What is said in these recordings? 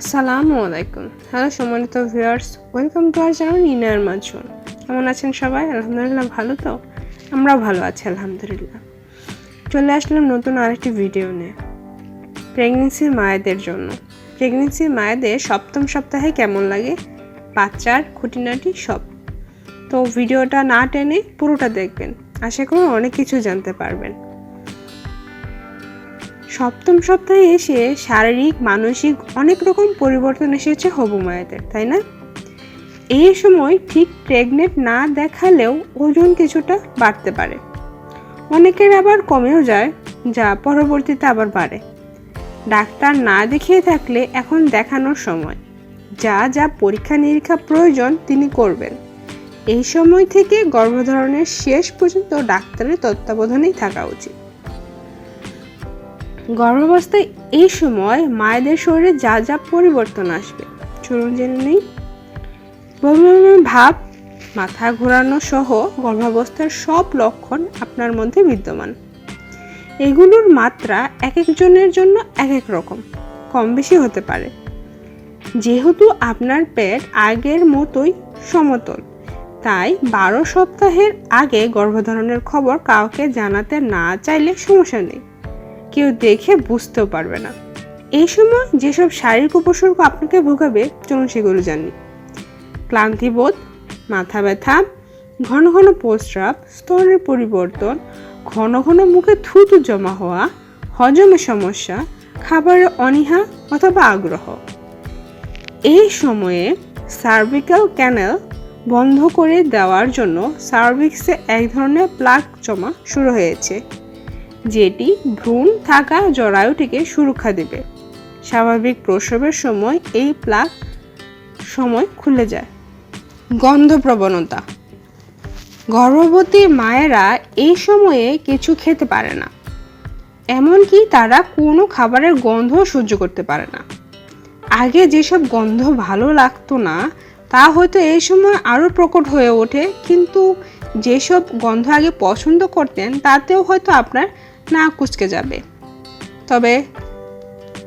আসসালামু আলাইকুম। হ্যালো সম্মানিত viewers, welcome to our channel inner মাঝুন কেমন আছেন সবাই? আলহামদুলিল্লাহ ভালো তো? আমরাও ভালো আছি, আলহামদুলিল্লাহ। চলে আসলাম নতুন আরেকটি ভিডিও নিয়ে। প্রেগনেন্সির মায়েদের জন্য। প্রেগনেন্সির মায়েদের সপ্তম সপ্তাহে কেমন লাগে? বাচ্চার খুঁটিনাটি সব। তো ভিডিওটা না টেনে পুরোটা দেখবেন। আশা করি অনেক কিছু জানতে পারবেন। সপ্তম সপ্তাহে এসে শারীরিক, মানসিক অনেক রকম পরিবর্তন এসেছে হবু মায়েদের, তাই না? এই সময় ঠিক প্রেগনেন্ট না দেখালেও ওজন কিছুটা বাড়তে পারে। অনেকের আবার কমেও যায়, যা পরবর্তীতে আবার বাড়ে। ডাক্তার না দেখিয়ে থাকলে এখন দেখানোর সময়। যা যা পরীক্ষা নিরীক্ষা প্রয়োজন তিনি করবেন। এই সময় থেকে গর্ভধারণের শেষ পর্যন্ত ডাক্তারের তত্ত্বাবধানেই থাকা উচিত। গর্ভাবস্থায় এই সময় মায়েদের শরীরে যা যা পরিবর্তন আসবে। চলুন জেনে নেই? ভাব, মাথা ঘোরানো সহ গর্ভাবস্থার সব লক্ষণ আপনার মধ্যে বিদ্যমান। এগুলোর মাত্রা এক একজনের জন্য এক এক রকম, কম বেশি হতে পারে। যেহেতু আপনার পেট আগের মতোই সমতল, তাই বারো সপ্তাহের আগে গর্ভধারণের খবর কাউকে জানাতে না চাইলে সমস্যা নেই। কেউ দেখে বুঝতেও পারবে না। এই সময় যেসব শারীরিক উপসর্গ আপনাকে ভোগাবে, চলুন সেগুলো জানি। ক্লান্তিবোধ মাথা ব্যথা, ঘন ঘন প্রস্রাব, স্তরের পরিবর্তন, ঘন ঘন মুখে থুতু জমা হওয়া হজমের সমস্যা খাবারের অনীহা অথবা আগ্রহ। এই সময়ে সার্ভিক্যাল ক্যানেল বন্ধ করে দেওয়ার জন্য সার্ভিক্সে এক ধরনের প্লাগ জমা শুরু হয়েছে। যেটি ভ্রূণ থাকা জরায়ুটিকে সুরক্ষা দেবে। স্বাভাবিক প্রসবের সময় এই প্লাগ সময় খুলে যায়। গন্ধ প্রবণতা। গর্ভবতী মায়েরা এই সময়ে কিছু খেতে পারে না। এমনকি তারা কোনো খাবারের গন্ধ সহ্য করতে পারে না। আগে যেসব গন্ধ ভালো লাগতো না, তা হয়তো এই সময় আরও প্রকট হয়ে ওঠে, কিন্তু যেসব গন্ধ আগে পছন্দ করতেন, তাতেও হয়তো আপনার না কুচকে যাবে। তবে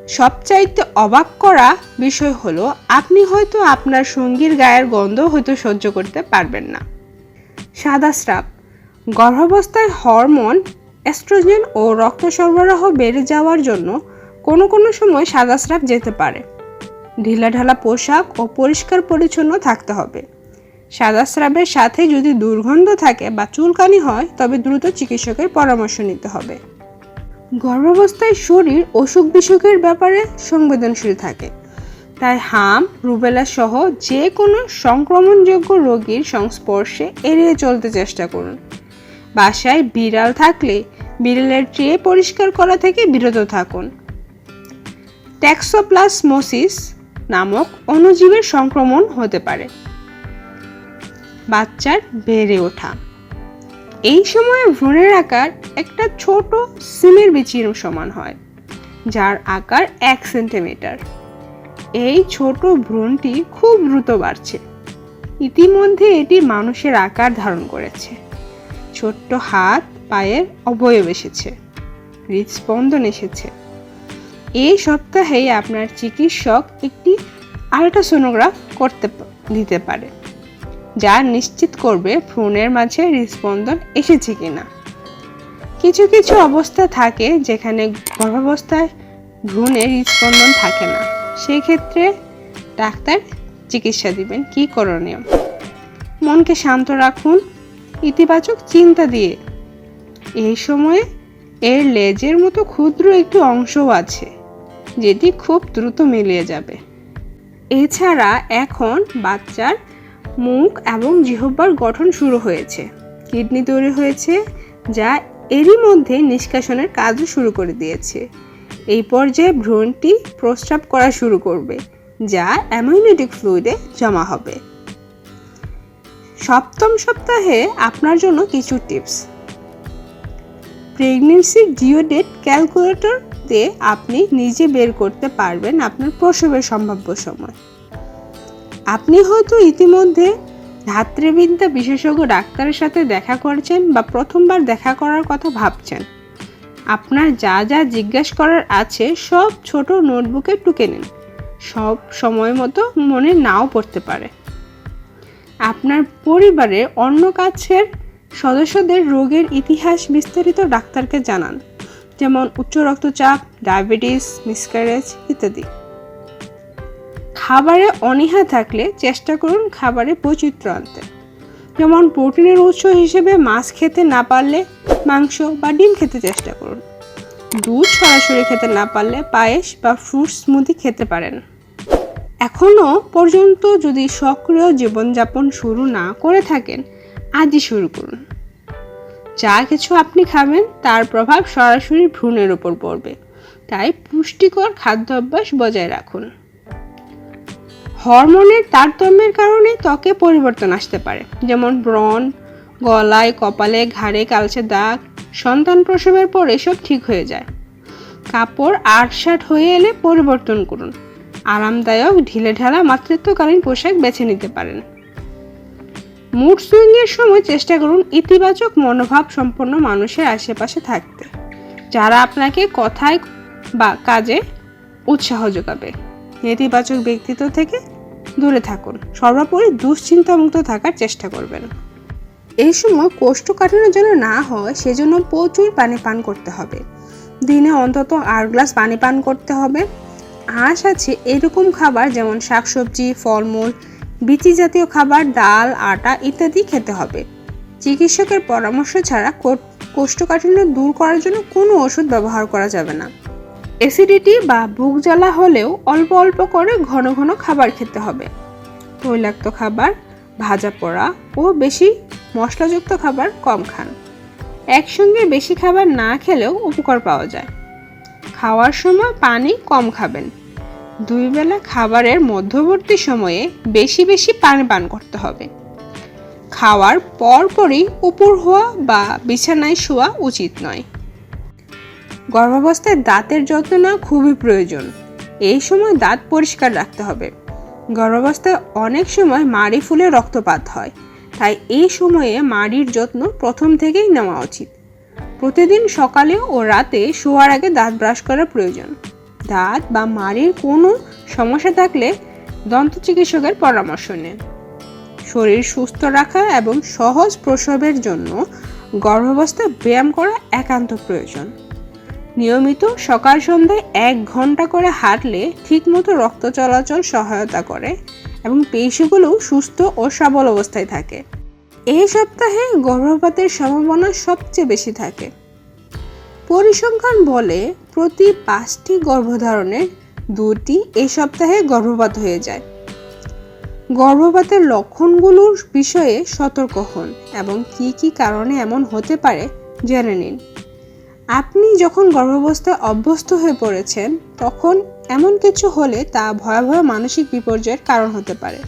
সবচাইতে অবাক করা বিষয় হলো, আপনি হয়তো আপনার সঙ্গীর গায়ের গন্ধ হয়তো সহ্য করতে পারবেন না। সাদা স্রাব, গর্ভাবস্থায় হরমোন অ্যাস্ট্রোজেন ও রক্ত সরবরাহ বেড়ে যাওয়ার জন্য কোনো কোনো সময় সাদা স্রাব যেতে পারে। ঢিলাঢালা পোশাক ও পরিষ্কার পরিচ্ছন্ন থাকতে হবে। সাদা স্রাবের সাথে যদি দুর্গন্ধ থাকে বা চুলকানি হয়, তবে দ্রুত চিকিৎসকের পরামর্শ নিতে হবে। গর্ভাবস্থায় শরীর অসুখ বিসুখের ব্যাপারে সংবেদনশীল থাকে। তাই হাম, রুবেলা সহ যে কোনো সংক্রমণযোগ্য রোগীর সংস্পর্শে এড়িয়ে চলতে চেষ্টা করুন। বাসায় বিড়াল থাকলে বিড়ালের ট্রে পরিষ্কার করা থেকে বিরত থাকুন। ট্যাক্সোপ্লাসমোসিস নামক অণুজীবের সংক্রমণ হতে পারে। বাচ্চার বেড়ে ওঠা। এই সময়ে ভ্রূণের আকার একটা ছোট সিমের বিচির সমান হয়, যার আকার এক সেন্টিমিটার। এই ছোট ভ্রূণটি খুব দ্রুত বাড়ছে। ইতিমধ্যে এটি মানুষের আকার ধারণ করেছে। ছোট্ট হাত পায়ের অবয়ব এসেছে, হৃদস্পন্দন এসেছে। এই সপ্তাহে আপনার চিকিৎসক একটি আল্ট্রাসোনোগ্রাফ করতে দিতে পারে। যা নিশ্চিত করবে ভ্রূণের মাঝে হৃদস্পন্দন এসেছে কিনা। কিছু কিছু অবস্থা থাকে যেখানে গর্ভাবস্থায় ভ্রূণের হৃদস্পন্দন থাকে না। সেই ক্ষেত্রে ডাক্তার চিকিৎসা দিবেন, কি করণীয়? মনকে শান্ত রাখুন, ইতিবাচক চিন্তা দিয়ে। এই সময়ে এর লেজের মতো ক্ষুদ্র একটি অংশও আছে, যেটি খুব দ্রুত মিলিয়ে যাবে। এছাড়া এখন বাচ্চার মুখ এবং জিহ্বার গঠন শুরু হয়েছে। কিডনি তৈরি হয়েছে, যা এরই মধ্যে নিষ্কাশনের কাজও শুরু করে দিয়েছে। এই পর্যায়ে ভ্রূণটি প্রস্রাব করা শুরু করবে, যা অ্যামিউনিটিক ফ্লুইডে জমা হবে। সপ্তম সপ্তাহে আপনার জন্য কিছু tips. Pregnancy due date calculator দিয়ে আপনি নিজে বের করতে পারবেন আপনার প্রসবের সম্ভাব্য সময়। আপনি হয়তো ইতিমধ্যে ধাত্রীবিদ্যা বিশেষজ্ঞ ডাক্তারের সাথে দেখা করেছেন বা প্রথমবার দেখা করার কথা ভাবছেন। আপনার যা যা জিজ্ঞেস করার আছে সব ছোট নোটবুকে টুকে নিন। সব সময় মতো মনে নাও পড়তে পারে। আপনার পরিবারের অন্য কাছের সদস্যদের রোগের ইতিহাস বিস্তারিত ডাক্তারকে জানান, যেমন উচ্চ রক্তচাপ, ডায়াবেটিস মিসক্যারেজ ইত্যাদি। খাবারে অনীহা থাকলে চেষ্টা করুন খাবারে বৈচিত্র্য আনতে। যেমন প্রোটিনের উৎস হিসেবে মাছ খেতে না পারলে মাংস বা ডিম খেতে চেষ্টা করুন। দুধ সরাসরি খেতে না পারলে পায়েস বা ফ্রুট স্মুদি খেতে পারেন। এখনও পর্যন্ত যদি সক্রিয় জীবনযাপন শুরু না করে থাকেন, আজই শুরু করুন। যা কিছু আপনি খাবেন, তার প্রভাব সরাসরি ভ্রূণের উপর পড়বে। তাই পুষ্টিকর খাদ্যাভ্যাস বজায় রাখুন। হরমোনের তারতম্যের কারণে ত্বকে পরিবর্তন আসতে পারে। যেমন ব্রণ, গলায়, কপালে, ঘাড়ে, কালচে দাগ, সন্তান প্রসবের পর এসব ঠিক হয়ে যায়। কাপড় আটসাট হয়ে এলে পরিবর্তন করুন। আরামদায়ক, ঢিলে ঢালা, মাতৃত্বকালীন পোশাক বেছে নিতে পারেন। মুড সুইংয়ের সময় চেষ্টা করুন ইতিবাচক মনোভাব সম্পন্ন মানুষের আশেপাশে থাকতে। যারা আপনাকে কথায় বা কাজে উৎসাহ যোগাবে। নেতিবাচক ব্যক্তিত্ব থেকে দূরে থাকুন। সর্বোপরি দুশ্চিন্তামুক্ত থাকার চেষ্টা করবেন। এই সময় কোষ্ঠকাঠিন্য যেন না হয়, সেজন্য প্রচুর পানি পান করতে হবে। দিনে অন্তত আট গ্লাস পানি পান করতে হবে। আঁশ আছে এরকম খাবার যেমন শাকসবজি, ফলমূল, বিচি জাতীয় খাবার, ডাল, আটা ইত্যাদি খেতে হবে। চিকিৎসকের পরামর্শ ছাড়া কোষ্ঠকাঠিন্য দূর করার জন্য কোনো ওষুধ ব্যবহার করা যাবে না। অ্যাসিডিটি বা বুক জ্বালা হলেও অল্প অল্প করে ঘন ঘন খাবার খেতে হবে। তৈলাক্ত খাবার, ভাজা পোড়া ও বেশি মশলাযুক্ত খাবার কম খান। একসঙ্গে বেশি খাবার না খেলেও উপকার পাওয়া যায়। খাওয়ার সময় পানি কম খাবেন। দুই বেলা খাবারের মধ্যবর্তী সময়ে বেশি বেশি পানি পান করতে হবে। খাওয়ার পরপরই উপর হওয়া বা বিছানায় শোয়া উচিত নয়। গর্ভাবস্থায় দাঁতের যত্ন নেওয়া খুবই প্রয়োজন। এই সময় দাঁত পরিষ্কার রাখতে হবে। গর্ভাবস্থায় অনেক সময় মাড়ি ফুলে রক্তপাত হয়। তাই এই সময়ে মাড়ির যত্ন প্রথম থেকেই নেওয়া উচিত। প্রতিদিন সকালে ও রাতে শোয়ার আগে দাঁত ব্রাশ করা প্রয়োজন। দাঁত বা মাড়ির কোনো সমস্যা থাকলে দন্ত চিকিৎসকের পরামর্শ নেন। শরীর সুস্থ রাখা এবং সহজ প্রসবের জন্য গর্ভাবস্থায় ব্যায়াম করা একান্ত প্রয়োজন। নিয়মিত সকাল সন্ধ্যায় এক ঘণ্টা করে হাঁটলে ঠিকমতো রক্ত চলাচল সহায়তা করে এবং পেশিগুলোও সুস্থ ও সবল অবস্থায় থাকে। এই সপ্তাহে গর্ভপাতের সম্ভাবনা সবচেয়ে বেশি থাকে। পরিসংখ্যান বলে প্রতি পাঁচটি গর্ভধারণের দুটি এই সপ্তাহে গর্ভপাত হয়ে যায়। গর্ভপাতের লক্ষণগুলোর বিষয়ে সতর্ক হন এবং কি কি কারণে এমন হতে পারে জেনে নিন। আপনি যখন গর্ভাবস্থায় অভ্যস্ত হয়ে পড়েছেন, তখন এমন কিছু হলে তা ভয়াবহ মানসিক বিপর্যয়ের কারণ হতে পারে।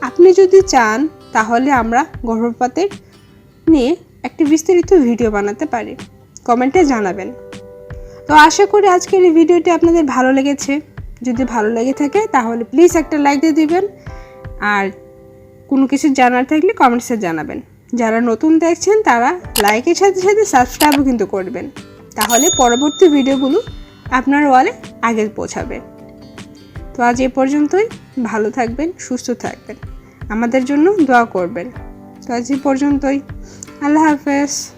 আপনি যদি চান, তাহলে আমরা গর্ভপাতের নিয়ে একটি বিস্তারিত ভিডিও বানাতে পারি। কমেন্টে জানাবেন। তো আশা করি আজকের এই ভিডিওটি আপনাদের ভালো লেগেছে। যদি ভালো লেগে থাকে, তাহলে প্লিজ একটা লাইক দিয়ে দিবেন। আর কোনো কিছু জানার থাকলে কমেন্টসে জানাবেন। যারা নতুন দেখছেন তারা লাইকের সাথে সাথে সাবস্ক্রাইবও কিন্তু করবেন। তাহলে পরবর্তী ভিডিওগুলো আপনার ওয়ালে আগে পৌঁছাবে। তো আজ এ পর্যন্তই। ভালো থাকবেন, সুস্থ থাকবেন। আমাদের জন্য দোয়া করবেন। তো আজ এ পর্যন্তই। আল্লাহ হাফেজ।